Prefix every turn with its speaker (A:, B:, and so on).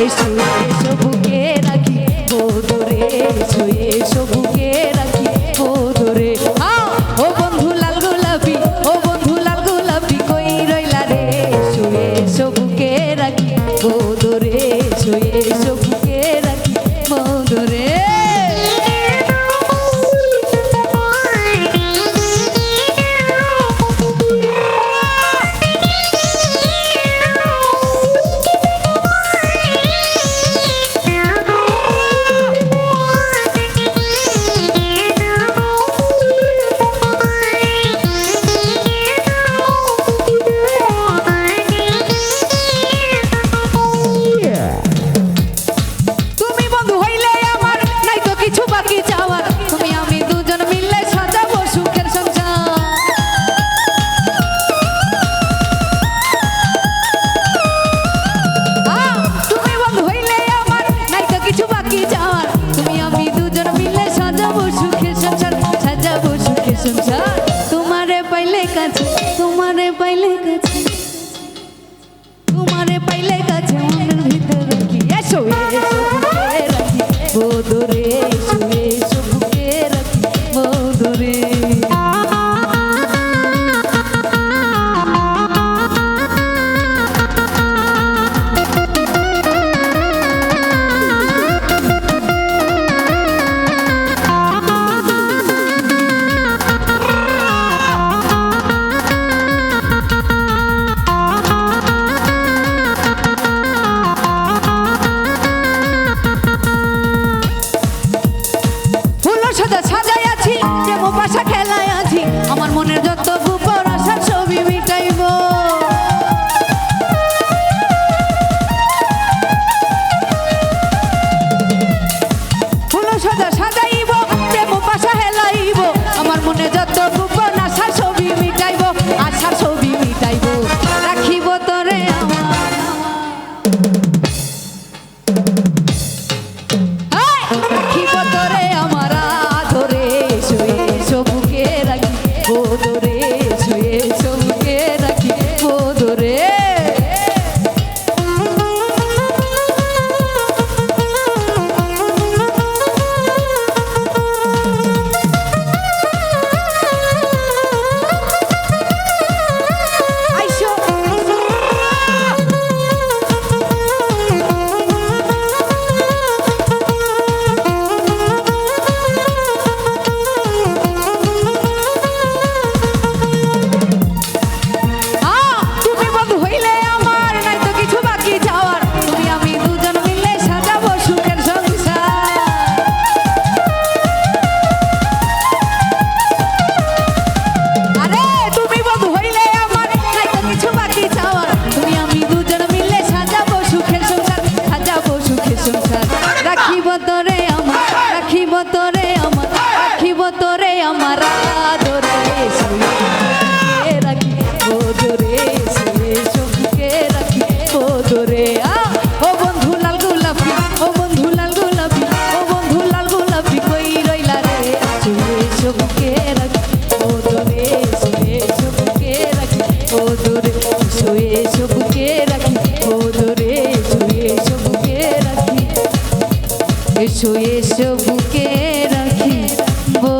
A: is to তোমারে কাছে ভিতরে রাখি। এসো এসো বুকে রাখি। বদরে এসো সাজা সাজাই আছি প্রেম পাশা এসো এসো বুকে রাখি। ও